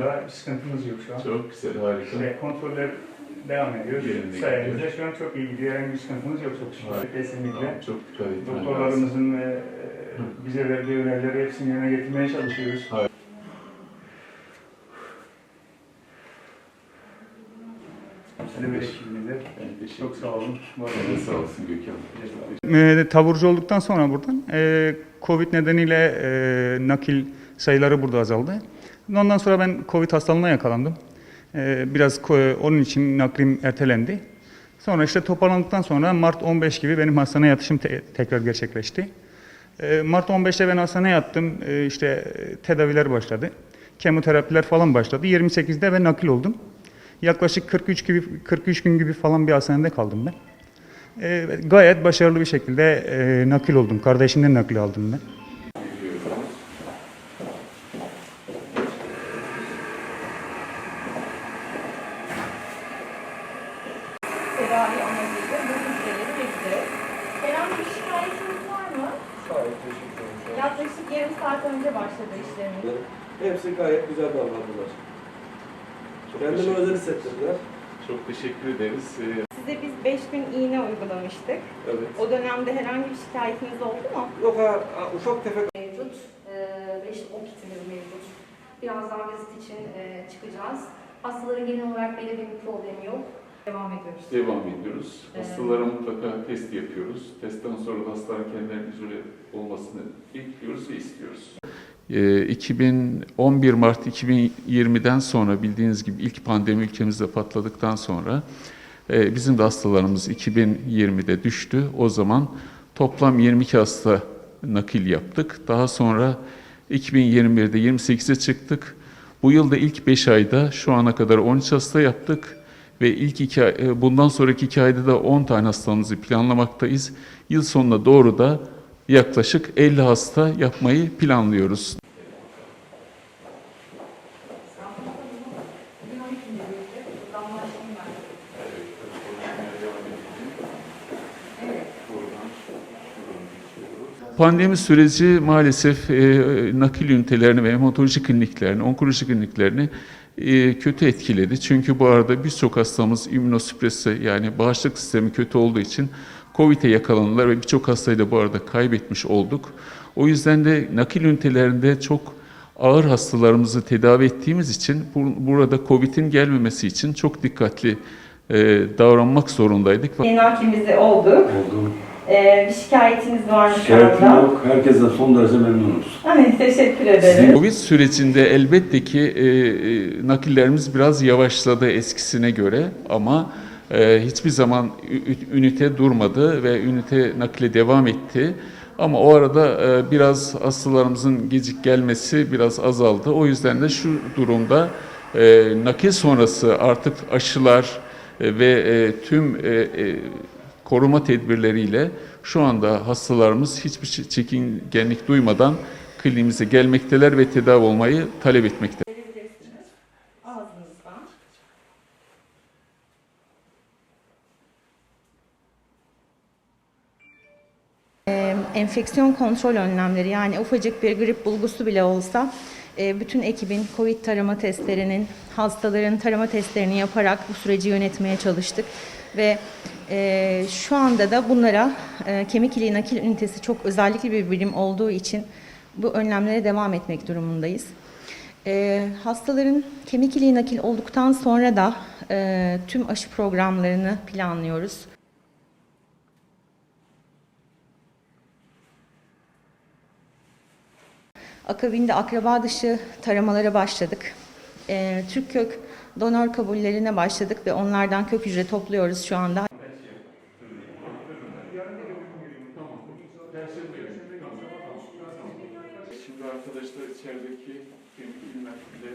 Daha sıkıntımız yok şu an. Çok güzel, harika. Şey, kontroller devam ediyor. Yerinde Sayenizde şu an çok iyi gidiyor. Herhangi bir sıkıntımız yok çok şükür. Harika. Kesinlikle. Tamam, çok dikkat etmem Doktorlarımızın e, bize verdiği önerileri hepsini yerine getirmeye çalışıyoruz. Hayır. Size böyle şimdiler. Çok sağ olun. Var olun. Sağ olsun Gökhan. E, taburcu olduktan sonra buradan e, Covid nedeniyle e, nakil sayıları burada azaldı. Ondan sonra ben Covid hastalığına yakalandım. E, biraz onun için naklim ertelendi. Sonra işte toparlandıktan sonra Mart 15 gibi benim hastaneye yatışım te- tekrar gerçekleşti. E, Mart 15'te ben hastaneye yattım. E, işte tedaviler başladı. Kemoterapiler falan başladı. 28'de ben nakil oldum. Yaklaşık 43 gibi 43 gün gibi falan bir hastanede kaldım ben. E, gayet başarılı bir şekilde e, nakil oldum. Kardeşimden nakil aldım ben. tedavi bu hücreleri bekliyoruz. Herhangi bir şikayetiniz var mı? Gayet teşekkür ederim. Yaklaşık yarım saat önce başladı işlemimiz. Hepsi gayet güzel davrandılar. Çok Kendini teşekkür- özel hissettirdiler. Çok teşekkür ederiz. Ee, Size biz 5 gün iğne uygulamıştık. Evet. O dönemde herhangi bir şikayetiniz oldu mu? Yok ha, ufak tefek mevcut. 5 o kitimiz mevcut. Birazdan vizit için e, çıkacağız. Hastaların genel olarak belirli bir problemi yok. Devam ediyoruz. Devam ediyoruz. Hastalara mutlaka test yapıyoruz. Testten sonra da hastaların kendilerinin izole olmasını bekliyoruz ve istiyoruz. 2011 Mart 2020'den sonra bildiğiniz gibi ilk pandemi ülkemizde patladıktan sonra e, bizim de hastalarımız 2020'de düştü. O zaman toplam 22 hasta nakil yaptık. Daha sonra 2021'de 28'e çıktık. Bu yılda ilk 5 ayda şu ana kadar 13 hasta yaptık ve ilk iki e, bundan sonraki iki ayda da 10 tane hastamızı planlamaktayız. Yıl sonuna doğru da yaklaşık 50 hasta yapmayı planlıyoruz. Pandemi süreci maalesef e, nakil ünitelerini ve hematoloji kliniklerini, onkoloji kliniklerini e, kötü etkiledi. Çünkü bu arada birçok hastamız immünosüpresi yani bağışıklık sistemi kötü olduğu için COVID'e yakalandılar ve birçok hastayı da bu arada kaybetmiş olduk. O yüzden de nakil ünitelerinde çok ağır hastalarımızı tedavi ettiğimiz için bu- burada COVID'in gelmemesi için çok dikkatli e, davranmak zorundaydık. Nakilimizi olduk. Oldu. Ee, bir şikayetiniz var mı şu Şikayetim anda? yok. Herkesten son derece memnunuz. Ay, teşekkür ederim. Covid sürecinde elbette ki e, e, nakillerimiz biraz yavaşladı eskisine göre ama e, hiçbir zaman ü- ünite durmadı ve ünite nakile devam etti. Ama o arada e, biraz hastalarımızın gecik gelmesi biraz azaldı. O yüzden de şu durumda e, nakil sonrası artık aşılar e, ve e, tüm e, e, koruma tedbirleriyle şu anda hastalarımız hiçbir çe- çekingenlik duymadan kliniğimize gelmekteler ve tedavi olmayı talep etmekte. Verebilirsiniz. Ağzınızdan. Ee, Enfeksiyon kontrol önlemleri yani ufacık bir grip bulgusu bile olsa e, bütün ekibin COVID tarama testlerinin, hastaların tarama testlerini yaparak bu süreci yönetmeye çalıştık. Ve e, şu anda da bunlara e, kemik iliği nakil ünitesi çok özellikli bir birim olduğu için bu önlemlere devam etmek durumundayız. E, hastaların kemik iliği nakil olduktan sonra da e, tüm aşı programlarını planlıyoruz. Akabinde akraba dışı taramalara başladık. Ee, Türk kök donör kabullerine başladık ve onlardan kök hücre topluyoruz şu anda. Şimdi arkadaşlar içerideki